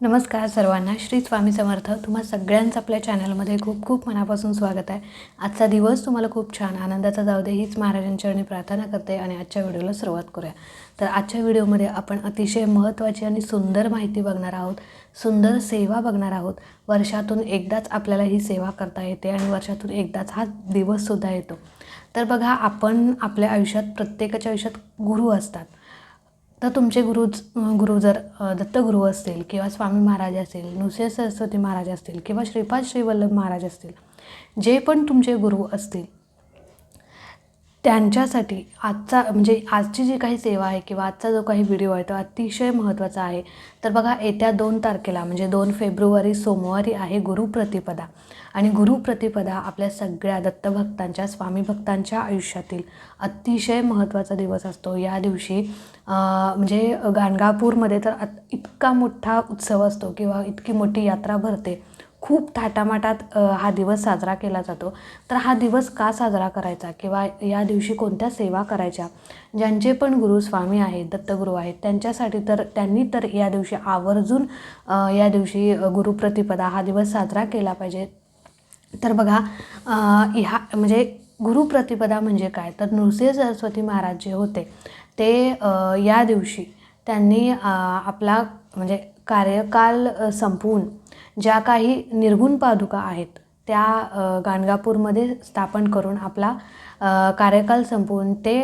नमस्कार सर्वांना. श्री स्वामी समर्थ. तुम्हा सगळ्यांचं आपल्या चॅनलमध्ये खूप खूप मनापासून स्वागत आहे. आजचा दिवस तुम्हाला खूप छान आनंदाचा जाऊ दे हीच महाराजांचरणी प्रार्थना करते आणि आजच्या व्हिडिओला सुरुवात करूया. तर आजच्या व्हिडिओमध्ये आपण अतिशय महत्त्वाची आणि सुंदर माहिती बघणार आहोत. सुंदर सेवा बघणार आहोत. वर्षातून एकदाच आपल्याला ही सेवा करता येते आणि वर्षातून एकदाच हा दिवससुद्धा येतो. तर बघा आपण आपल्या आयुष्यात प्रत्येकाच्या आयुष्यात गुरु असतात. तर तुमचे गुरुज गुरु जर दत्तगुरु दत्तगुरू असतील किंवा स्वामी महाराज असतील नृसिंह सरस्वती महाराज असतील किंवा श्रीपाद श्रीवल्लभ महाराज असतील जे पण तुमचे गुरु असतील त्यांच्यासाठी आजचा म्हणजे आजची जी काही सेवा आहे किंवा आजचा जो काही व्हिडिओ आहे तो अतिशय महत्त्वाचा आहे. तर बघा येत्या दोन तारखेला म्हणजे दोन फेब्रुवारी सोमवारी आहे गुरुप्रतिपदा आणि गुरुप्रतिपदा आपल्या सगळ्या दत्तभक्तांच्या स्वामी भक्तांच्या आयुष्यातील अतिशय महत्त्वाचा दिवस असतो. या दिवशी म्हणजे गाणगापूरमध्ये तर अत- इतका मोठा उत्सव असतो किंवा इतकी मोठी यात्रा भरते. खूप थाटामाटात हा दिवस साजरा केला जातो. तर हा दिवस का साजरा करायचा किंवा या दिवशी कोणत्या सेवा करायच्या? ज्यांचे पण गुरु स्वामी आहेत दत्तगुरू आहेत त्यांच्यासाठी तर त्यांनी तर या दिवशी आवर्जून या दिवशी गुरुप्रतिपदा हा दिवस साजरा केला पाहिजे. तर बघा ह्या म्हणजे गुरुप्रतिपदा म्हणजे काय? तर नृसिंह सरस्वती महाराज जे होते ते या दिवशी त्यांनी आपला म्हणजे कार्यकाल संपवून ज्या काही निर्गुण पादुका आहेत त्या गाणगापूरमध्ये स्थापन करून आपला कार्यकाल संपवून ते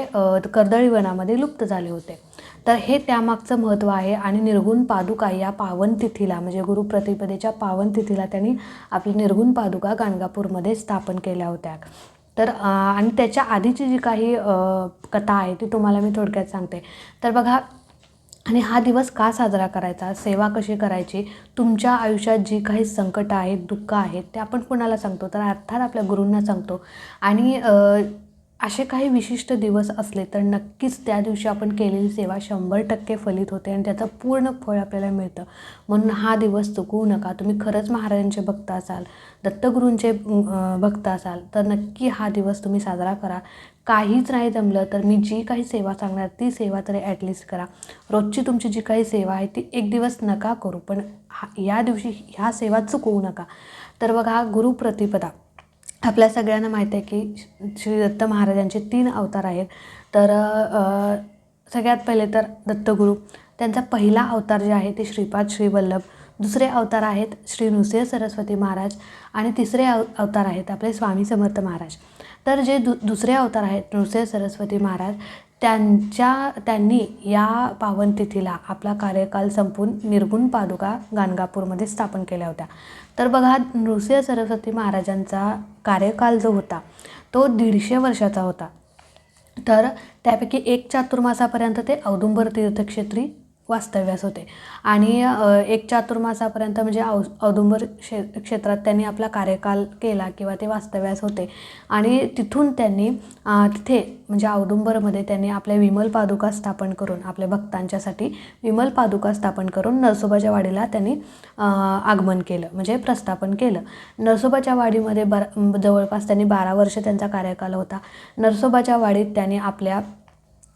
कर्दळीवनामध्ये लुप्त झाले होते. तर हे त्यामागचं महत्त्व आहे आणि निर्गुण पादुका या पावन तिथीला म्हणजे गुरुप्रतिपदेच्या पावन तिथीला त्यांनी आपली निर्गुण पादुका गाणगापूरमध्ये स्थापन केल्या होत्या. तर आणि त्याच्या आधीची जी काही कथा आहे ती तुम्हाला मी थोडक्यात सांगते. तर बघा आणि हा दिवस का साजरा करायचा? सेवा कशी करायची? तुमच्या आयुष्यात जी काही संकटं आहेत दुःख आहेत ते आपण कुणाला सांगतो? तर अर्थात आपल्या गुरूंना सांगतो. आणि असे काही विशिष्ट दिवस असले तर नक्कीच त्या दिवशी आपण केलेली सेवा शंभर टक्के फलित होते आणि त्याचं पूर्ण फळ आपल्याला मिळतं. म्हणून हा दिवस चुकवू नका. तुम्ही खरंच महाराजांचे भक्त असाल दत्तगुरूंचे भक्त असाल तर नक्की हा दिवस तुम्ही साजरा करा. काहीच नाही जमलं तर मी जी काही सेवा सांगणार ती सेवा तरी ॲटलिस्ट करा. रोजची तुमची जी काही सेवा आहे ती एक दिवस नका करू. पण हा या दिवशी ह्या सेवा चुकवू नका. तर बघा हा गुरुप्रतिपदा. आपल्या सगळ्यांना माहीत आहे की श्री दत्त महाराजांचे तीन अवतार आहेत. तर सगळ्यात पहिले तर दत्तगुरू. त्यांचा पहिला अवतार जे आहे ते श्रीपाद श्रीवल्लभ. दुसरे अवतार आहेत श्री नृसिंह सरस्वती महाराज आणि तिसरे अव अवतार आहेत आपले स्वामी समर्थ महाराज. तर जे दु दुसरे अवतार आहेत नृसिंह सरस्वती महाराज त्यांच्या त्यांनी या पावन तिथीला आपला कार्यकाल संपून निर्गुण पादुका गाणगापूरमध्ये स्थापन केल्या होत्या. तर बघा नृसिंह सरस्वती महाराजांचा कार्यकाल जो होता तो दीडशे वर्षाचा होता. तर त्यापैकी एक चातुर्मासापर्यंत ते औदुंबर तीर्थक्षेत्री वास्तव्यास होते. आणि एक चातुर्मासापर्यंत म्हणजे औ औदुंबर क्षे क्षेत्रात त्यांनी आपला कार्यकाल केला किंवा ते वास्तव्यास होते. आणि तिथून त्यांनी तिथे म्हणजे औदुंबरमध्ये त्यांनी आपल्या विमल पादुका स्थापन करून आपल्या भक्तांच्यासाठी विमल पादुका स्थापन करून नरसोबाच्या वाडीला त्यांनी आगमन केलं म्हणजे प्रस्थापन केलं. नरसोबाच्या वाडीमध्ये बरा जवळपास त्यांनी बारा वर्ष त्यांचा कार्यकाल होता. नरसोबाच्या वाडीत त्यांनी आपल्या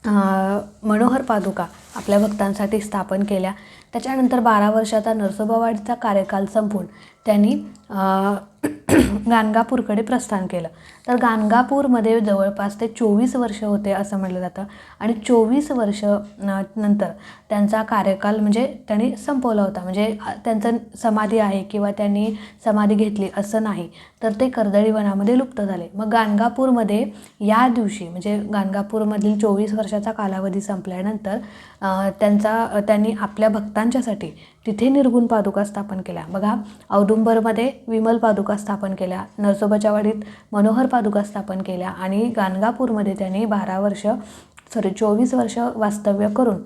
मनोहर पादुका आपल्या भक्तांसाठी स्थापन केल्या. त्याच्यानंतर बारा वर्षाचा नरसोबावाडीचा कार्यकाल संपून त्यांनी गाणगापूरकडे प्रस्थान केलं. तर गाणगापूरमध्ये जवळपास ते चोवीस वर्ष होते असं म्हटलं जातं. आणि चोवीस वर्ष नंतर त्यांचा कार्यकाल म्हणजे त्यांनी संपवला होता. म्हणजे त्यांचं समाधी आहे किंवा त्यांनी समाधी घेतली असं नाही तर ते कर्दळी वनामध्ये लुप्त झाले. मग गाणगापूरमध्ये या दिवशी म्हणजे गाणगापूरमधील चोवीस वर्षाचा कालावधी संपल्यानंतर त्यांचा त्यांनी आपल्या भक्तांच्यासाठी तिथे निर्गुण पादुका स्थापन केल्या. बघा औदुंबरमध्ये विमल पादुका स्थापन केल्या नरसोबाच्यावाडीत मनोहर पादुका स्थापन केल्या आणि गाणगापूरमध्ये त्यांनी बारा वर्ष सॉरी चोवीस वर्ष वास्तव्य करून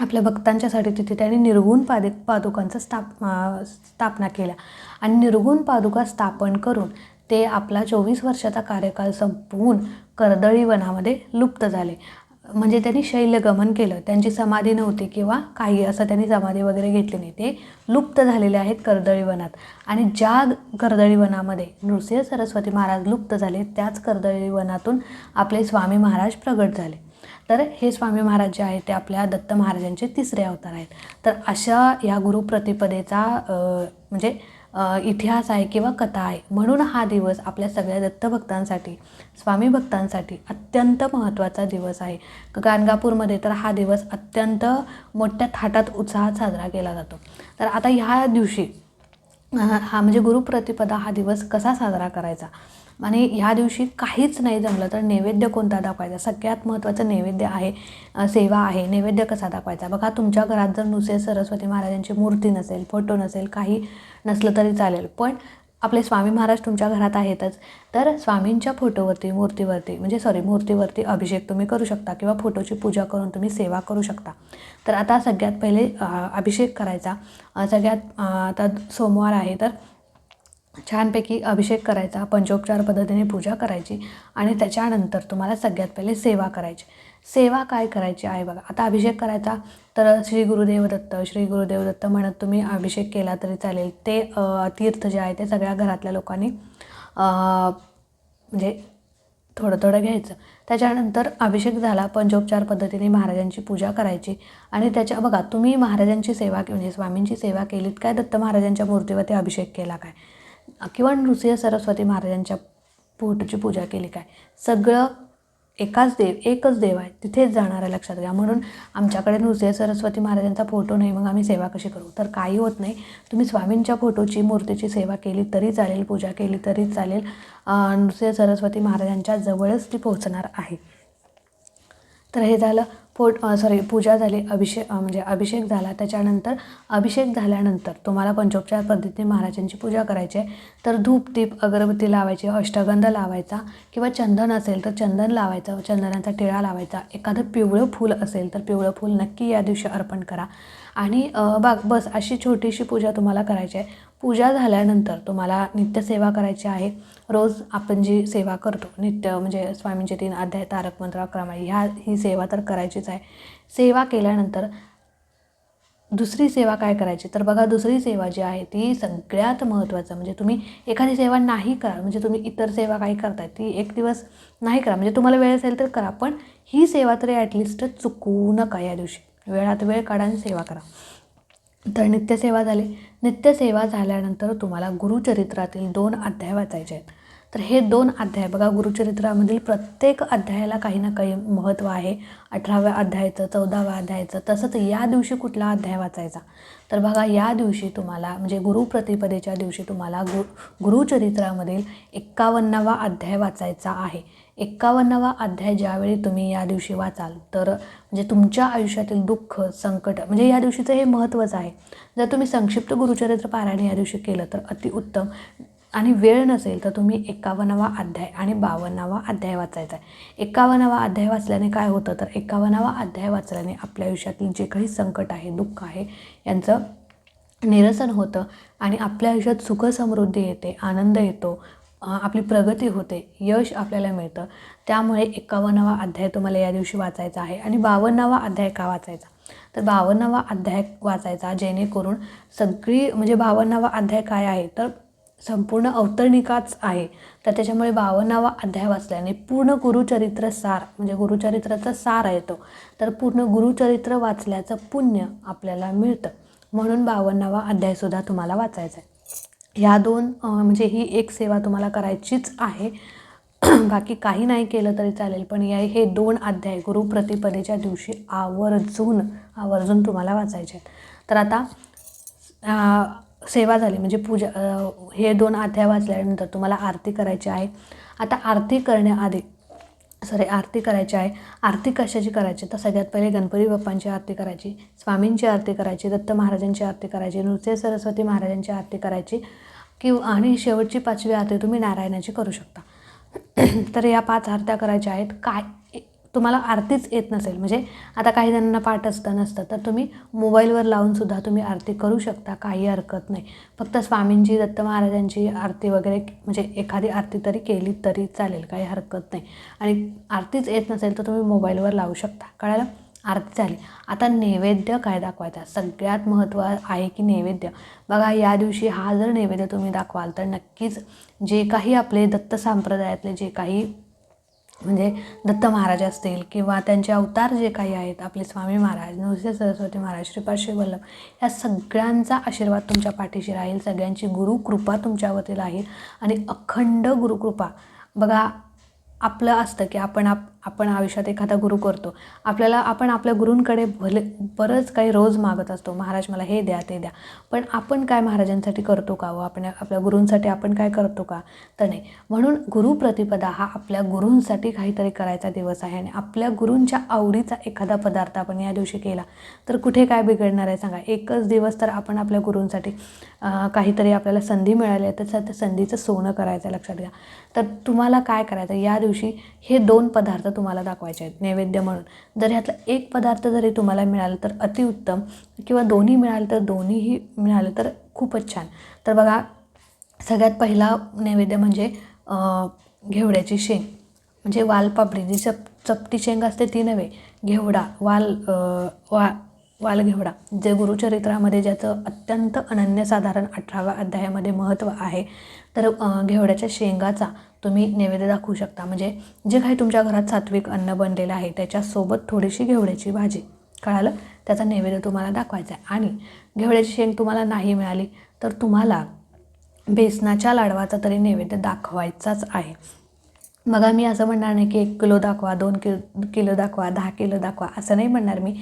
आपल्या भक्तांच्यासाठी तिथे त्यांनी निर्गुण पादे पादुकांचं स्थाप स्थापना केल्या. आणि निर्गुण पादुका स्थापन करून ते आपला चोवीस वर्षाचा कार्यकाल संपवून कर्दळी वनामध्ये लुप्त झाले. म्हणजे त्यांनी शैलगमन केलं. त्यांची समाधी नव्हती किंवा काही असं त्यांनी समाधी वगैरे घेतली नाही. ते लुप्त झालेले आहेत कर्दळी वनात. आणि ज्या कर्दळी वनामध्ये नृसिंह सरस्वती महाराज लुप्त झाले त्याच कर्दळी वनातून आपले स्वामी महाराज प्रगट झाले. तर हे स्वामी महाराज जे आहेत ते आपल्या दत्त महाराजांचे तिसरे अवतार आहेत. तर अशा या गुरुप्रतिपदेचा म्हणजे इतिहास आहे किंवा कथा आहे म्हणून हा दिवस आपल्या सगळ्या दत्तभक्तांसाठी स्वामी भक्तांसाठी अत्यंत महत्त्वाचा दिवस आहे. गाणगापूरमध्ये तर हा दिवस अत्यंत मोठ्या थाटात उत्साहात साजरा केला जातो. तर आता ह्या दिवशी हा म्हणजे गुरुप्रतिपदा हा दिवस कसा साजरा करायचा? आणि ह्या दिवशी काहीच नाही जमलं तर नैवेद्य कोणता दाखवायचा? सगळ्यात महत्त्वाचं नैवेद्य आहे सेवा आहे. नैवेद्य कसा दाखवायचा? बघा तुमच्या घरात जर नुसे सरस्वती महाराजांची मूर्ती नसेल फोटो नसेल काही नसलं तरी चालेल. पण आपले स्वामी महाराज तुमच्या घरात आहेतच. तर स्वामींच्या फोटोवरती मूर्तीवरती म्हणजे सॉरी मूर्तीवरती अभिषेक तुम्ही करू शकता किंवा फोटोची पूजा करून तुम्ही सेवा करू शकता. तर आता सगळ्यात पहिले अभिषेक करायचा. सगळ्यात आता सोमवार आहे तर छानपैकी अभिषेक करायचा पंचोपचार पद्धतीने पूजा करायची आणि त्याच्यानंतर तुम्हाला सगळ्यात पहिले सेवा करायची. सेवा काय करायची आहे बघा. आता अभिषेक करायचा तर श्री गुरुदेव दत्त श्री गुरुदेव दत्त म्हणत तुम्ही अभिषेक केला तरी चालेल. ते तीर्थ जे आहे ते सगळ्या घरातल्या लोकांनी म्हणजे थोडं थोडं घ्यायचं. त्याच्यानंतर अभिषेक झाला पंचोपचार पद्धतीने महाराजांची पूजा करायची. आणि त्याच्या बघा तुम्ही महाराजांची सेवा के- म्हणजे स्वामींची सेवा केलीत काय? दत्त महाराजांच्या मूर्तीवरती अभिषेक केला काय? किंवा नृसिंह सरस्वती महाराजांच्या पोटची पूजा केली काय? सगळं एकाच देव एकच देव आहे तिथेच जाणार आहे लक्षात घ्या. म्हणून आमच्याकडे नृसिंह सरस्वती महाराजांचा फोटो नाही मग आम्ही सेवा कशी करू? तर काही होत नाही. तुम्ही स्वामींच्या फोटोची मूर्तीची सेवा केली तरी चालेल पूजा केली तरी चालेल. अं, नृसिंह सरस्वती महाराजांच्या जवळच ती पोहोचणार आहे. तर हे झालं पोट सॉरी पूजा झाली अभिषेक म्हणजे अभिषेक झाला. त्याच्यानंतर अभिषेक झाल्यानंतर तुम्हाला पंचोपचार पद्धतीने महाराजांची पूजा करायची आहे. तर धूप दीप अगरबत्ती लावायची अष्टगंध लावायचा किंवा चंदन असेल तर चंदन लावायचं चंदनाचा टिळा लावायचा. एखादं पिवळं फूल असेल तर पिवळं फूल नक्की या दिवशी अर्पण करा. आणि बघ बाग बस अशी छोटीशी पूजा तुम्हाला करायची आहे. पूजा झाल्यानंतर तुम्हाला नित्यसेवा करायची आहे. रोज आपण जी सेवा करतो नित्य म्हणजे स्वामींचे तीन अध्याय तारक मंत्र अक्रमाई ह्या ही सेवा तर करायचीच आहे. सेवा केल्यानंतर दुसरी सेवा काय करायची? तर बघा दुसरी सेवा जी आहे ती सगळ्यात महत्त्वाचं म्हणजे तुम्ही एखादी सेवा नाही करा म्हणजे तुम्ही इतर सेवा काही करताय ती एक दिवस नाही करा. म्हणजे तुम्हाला वेळ असेल तर करा पण ही सेवा तरी ॲटलिस्ट चुकवू नका या दिवशी. वेळात वेळ काढा आणि सेवा करा. तर नित्यसेवा झाली. नित्यसेवा झाल्यानंतर तुम्हाला गुरुचरित्रातील दोन अध्याय वाचायचे आहेत. तर हे दोन अध्याय बघा गुरुचरित्रामधील प्रत्येक अध्यायाला काही ना काही महत्त्व आहे. अठराव्या अध्यायाचं चौदाव्या अध्यायाचं तसंच या दिवशी कुठला अध्याय वाचायचा? तर बघा या दिवशी तुम्हाला म्हणजे गुरुप्रतिपदेच्या दिवशी तुम्हाला गु गुरुचरित्रामधील एक्कावन्नावा अध्याय वाचायचा आहे. एक्कावन्नावा अध्याय ज्यावेळी तुम्ही या दिवशी वाचाल तर म्हणजे तुमच्या आयुष्यातील दुःख संकट म्हणजे या दिवशीचं हे महत्त्वच आहे. जर तुम्ही संक्षिप्त गुरुचरित्र पारायण या दिवशी केलं तर अतिउत्तम आणि वेळ नसेल तर तुम्ही एक्कावन्नावा अध्याय आणि बावन्नावा अध्याय वाचायचा आहे. एक्कावन्नावा अध्याय वाचल्याने काय होतं तर एक्कावन्नावा अध्याय वाचल्याने आपल्या आयुष्यातील जे काही संकट आहे दुःख आहे यांचं निरसन होतं आणि आपल्या आयुष्यात सुख समृद्धी येते आनंद येतो आपली प्रगती होते यश आपल्याला मिळतं. त्यामुळे एकावन्नावा अध्याय तुम्हाला या दिवशी वाचायचा आहे आणि बावन्नावा अध्याय का वाचायचा? तर बावन्नावा अध्याय वाचायचा जेणेकरून सगळी म्हणजे बावन्नावा अध्याय काय आहे? तर संपूर्ण अवतरणिकाच आहे. तर त्याच्यामुळे बावन्नावा अध्याय वाचल्याने पूर्ण गुरुचरित्र सार म्हणजे गुरुचरित्राचा सार आहे तो. तर पूर्ण गुरुचरित्र वाचल्याचं पुण्य आपल्याला मिळतं. म्हणून बावन्नावा अध्यायसुद्धा तुम्हाला वाचायचा आहे. ह्या दोन म्हणजे ही एक सेवा तुम्हाला करायचीच आहे. बाकी काही नाही केलं तरी चालेल पण या हे दोन अध्याय गुरुप्रतिपदेच्या दिवशी आवर्जून आवर्जून तुम्हाला वाचायचे आहेत. तर आता सेवा झाली म्हणजे पूजा हे दोन अध्याय वाचल्यानंतर तुम्हाला आरती करायची आहे. आता आरती करण्याआधी सॉरी आरती करायची आहे. आरती कशाची करायची? तर सगळ्यात पहिले गणपती बाप्पांची आरती करायची स्वामींची आरती करायची दत्त महाराजांची आरती करायची नृत्य सरस्वती महाराजांची आरती करायची. किंवा आणि शेवटची पाचवी आरती तुम्ही नारायणाची करू शकता. तर या पाच आरत्या करायच्या आहेत. काय तुम्हाला आरतीच येत नसेल. म्हणजे आता काही जणांना पाठ असतं नसतं. तर तुम्ही मोबाईलवर लावूनसुद्धा तुम्ही आरती करू शकता. काही हरकत नाही. फक्त स्वामींची दत्त महाराजांची आरती वगैरे म्हणजे एखादी आरती तरी केली तरी चालेल. काही हरकत नाही. आणि आरतीच येत नसेल तर तुम्ही मोबाईलवर लावू शकता. कळालं? आरती झाली. आता नैवेद्य काय दाखवायचा? सगळ्यात महत्त्व आहे की नैवेद्य. बघा या दिवशी हा जर नैवेद्य तुम्ही दाखवाल तर नक्कीच जे काही आपले दत्त संप्रदायातले जे काही म्हणजे दत्त महाराज असतील किंवा त्यांचे अवतार जे काही आहेत आपले स्वामी महाराज नृसिंह सरस्वती महाराज श्रीपाद श्री वल्लभ या सगळ्यांचा आशीर्वाद तुमच्या पाठीशी राहील सगळ्यांची गुरुकृपा तुमच्यावरती राहील आणि अखंड गुरुकृपा. बघा आपलं असतं की आपण आप आपण आयुष्यात एखादा गुरु करतो. आपल्याला आपण आपल्या गुरूंकडे भले बरंच काही रोज मागत असतो. महाराज मला हे द्या ते द्या. पण आपण काय महाराजांसाठी करतो का व आपण आपल्या गुरूंसाठी आपण काय करतो का? तर नाही. म्हणून गुरुप्रतिपदा हा आपल्या गुरूंसाठी काहीतरी करायचा दिवस आहे. आणि आपल्या गुरूंच्या आवडीचा एखादा पदार्थ आपण या दिवशी केला तर कुठे काय बिघडणार आहे सांगा? एकच दिवस तर आपण आपल्या गुरूंसाठी काहीतरी आपल्याला संधी मिळाली आहे तर त्या संधीचं सोनं करायचं आहे लक्षात घ्या. तर तुम्हाला काय करायचं या दिवशी हे दोन पदार्थ तुम्हाला दाखवायचे आहेत नैवेद्य म्हणून. जर ह्यातलं एक पदार्थ जरी तुम्हाला मिळालं तर अतिउत्तम किंवा दोन्ही मिळालं तर दोन्हीही मिळालं तर खूपच छान. तर बघा सगळ्यात पहिला नैवेद्य म्हणजे घेवड्याची शेंग. म्हणजे वालपापडी जी चप चपटी शेंग असते ती नव्हे घेवडा वाल वा वाल घेवडा. जे गुरुचरित्रामध्ये ज्याचं अत्यंत अनन्यसाधारण अठराव्या अध्यायामध्ये महत्त्व आहे तर घेवड्याच्या शेंगाचा तुम्ही नैवेद्य दाखवू शकता. म्हणजे जे काही तुमच्या घरात सात्विक अन्न बनलेलं आहे त्याच्यासोबत थोडीशी घेवड्याची भाजी. कळालं? त्याचा नैवेद्य तुम्हाला दाखवायचा आहे. आणि घेवड्याची शेंग तुम्हाला नाही मिळाली तर तुम्हाला बेसनाच्या लाडवाचा तरी नैवेद्य दाखवायचाच आहे. बघा मी असं म्हणणार नाही की एक किलो दाखवा दोन किलो किलो दाखवा दहा किलो दाखवा असं नाही म्हणणार मी.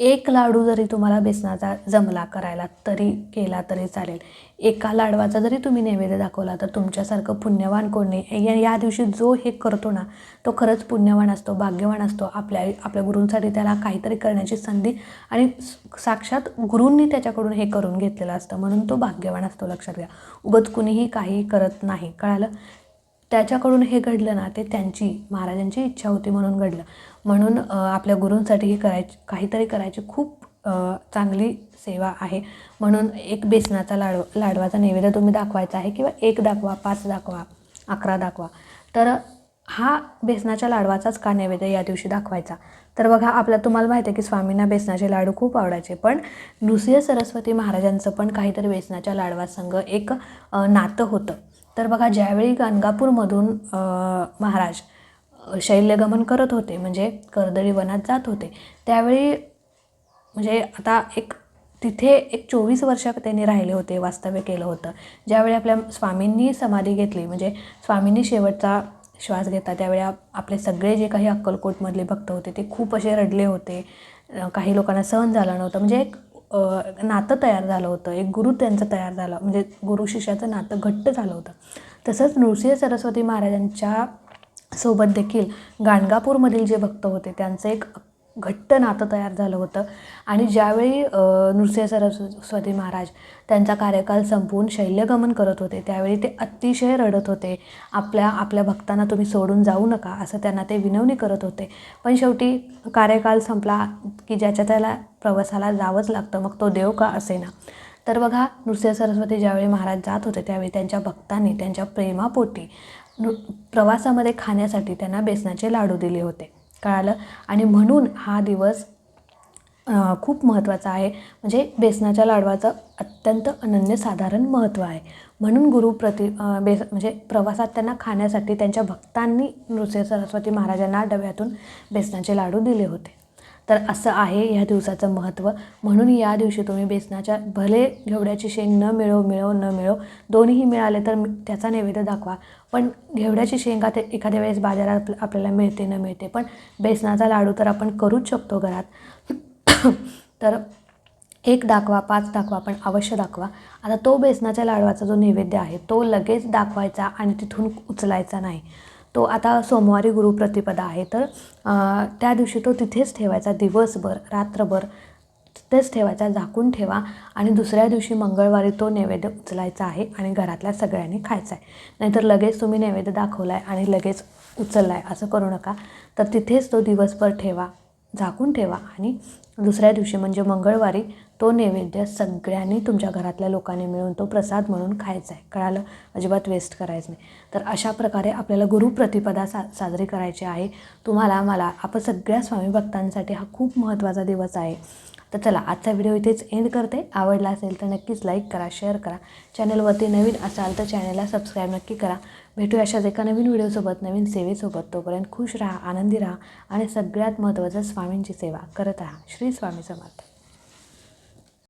एक लाडू जरी तुम्हाला बेसनाचा जमला करायला तरी केला तरी चालेल. एका लाडवाचा जरी तुम्ही नैवेद्य दाखवला तर तुमच्यासारखं पुण्यवान कोण नाही या या दिवशी जो हे करतो ना तो खरंच पुण्यवान असतो भाग्यवान असतो. आपल्या आपल्या गुरूंसाठी त्याला काहीतरी करण्याची संधी आणि साक्षात गुरूंनी त्याच्याकडून हे करून घेतलेलं असतं. म्हणून तो भाग्यवान असतो लक्षात घ्या. उगत कुणीही काही करत नाही. कळालं? त्याच्याकडून हे घडलं ना ते त्यांची महाराजांची इच्छा होती म्हणून घडलं. म्हणून आपल्या गुरूंसाठी हे करायची काहीतरी करायची खूप चांगली सेवा आहे. म्हणून एक बेसनाचा लाडू लाडवाचा नैवेद्य तुम्ही दाखवायचा आहे किंवा एक दाखवा पाच दाखवा अकरा दाखवा. तर हा बेसनाच्या लाडवाचाच का नैवेद्य या दिवशी दाखवायचा? तर बघा आपल्या तुम्हाला माहिती आहे की स्वामींना बेसनाचे लाडू खूप आवडायचे पण नृसिंह सरस्वती महाराजांचं पण काहीतरी बेसनाच्या लाडवासंग एक नातं होतं. तर बघा ज्यावेळी गाणगापूरमधून महाराज शैल्यगमन करत होते म्हणजे कर्दळी वनात जात होते त्यावेळी म्हणजे आता एक तिथे एक चोवीस वर्ष त्यांनी राहिले होते वास्तव्य केलं होतं. ज्यावेळी आपल्या स्वामींनी समाधी घेतली म्हणजे स्वामींनी शेवटचा श्वास घेतला त्यावेळी आपले सगळे जे काही अक्कलकोटमधले भक्त होते ते खूप असे रडले होते. काही लोकांना सहन झालं नव्हतं म्हणजे एक नातं तयार झालं होतं. एक गुरु त्यांचं तयार झालं. म्हणजे गुरु शिष्याचं नातं घट्ट झालं होतं. तसंच नृसिंह सरस्वती महाराजांच्या सोबत देखील गाणगापूरमधील जे भक्त होते त्यांचं एक घट्ट नातं तयार झालं होतं. आणि ज्यावेळी नृसिंह सरस्वती महाराज त्यांचा कार्यकाल संपवून शैल्यगमन करत होते त्यावेळी ते अतिशय रडत होते. आपल्या आपल्या भक्तांना तुम्ही सोडून जाऊ नका असं त्यांना ते विनवणी करत होते. पण शेवटी कार्यकाल संपला की ज्याच्या त्याला प्रवासाला जावंच लागतं मग तो देव का असेना? तर बघा नृसिंह सरस्वती ज्यावेळी महाराज जात होते त्यावेळी त्यांच्या भक्तांनी त्यांच्या प्रेमापोटी प्रवासामध्ये खाण्यासाठी त्यांना बेसनाचे लाडू दिले होते. कळालं. आणि म्हणून हा दिवस खूप महत्त्वाचा आहे. म्हणजे बेसनाच्या लाडवाचं अत्यंत अनन्यसाधारण महत्त्व आहे. म्हणून गुरुप्रति बेस म्हणजे प्रवासात त्यांना खाण्यासाठी त्यांच्या भक्तांनी नृसिंह सरस्वती महाराजांना डब्यातून बेसनाचे लाडू दिले होते. तर असं आहे ह्या दिवसाचं महत्त्व. म्हणून या दिवशी तुम्ही बेसनाच्या भले घेवड्याची शेंग न मिळो मिळो न मिळो दोन्हीही मिळाले तर त्याचा नैवेद्य दाखवा. पण घेवड्याची शेंगा ते एखाद्या वेळेस बाजारात आपल्याला मिळते न मिळते पण बेसनाचा लाडू तर आपण करूच शकतो घरात. तर एक दाखवा पाच दाखवा पण अवश्य दाखवा. आता तो बेसनाच्या लाडवाचा जो नैवेद्य आहे तो लगेच दाखवायचा आणि तिथून उचलायचा नाही. तो आता सोमवारी गुरुप्रतिपदा आहे तर त्या दिवशी तो तिथेच ठेवायचा दिवसभर रात्रभर तिथेच ठेवायचा झाकून ठेवा आणि दुसऱ्या दिवशी मंगळवारी तो नैवेद्य उचलायचा आहे आणि घरातल्या सगळ्यांनी खायचा आहे नाहीतर लगेच तुम्ही नैवेद्य दाखवला आहे आणि लगेच उचलला आहे असं करू नका. तर तिथेच तो दिवसभर ठेवा झाकून ठेवा आणि दुसऱ्या दिवशी म्हणजे मंगळवारी तो नैवेद्य सगळ्यांनी तुमच्या घरातल्या लोकांनी मिळून तो प्रसाद म्हणून खायचा आहे. कळालं? अजिबात वेस्ट करायचं नाही. तर अशा प्रकारे आपल्याला गुरुप्रतिपदा सा साजरी करायची आहे. तुम्हाला मला आपण सगळ्या स्वामी भक्तांसाठी हा खूप महत्त्वाचा दिवस आहे. तर चला आजचा व्हिडिओ इथेच एंड करते. आवडला असेल तर नक्कीच लाईक करा शेअर करा. चॅनलवरती नवीन असाल तर चॅनलला सबस्क्राईब नक्की करा. भेटूया अशाच एका नवीन व्हिडिओसोबत नवीन सेवेसोबत. तोपर्यंत खुश राहा आनंदी राहा आणि सगळ्यात महत्त्वाचं स्वामींची सेवा करत राहा. श्री स्वामी समर्थ.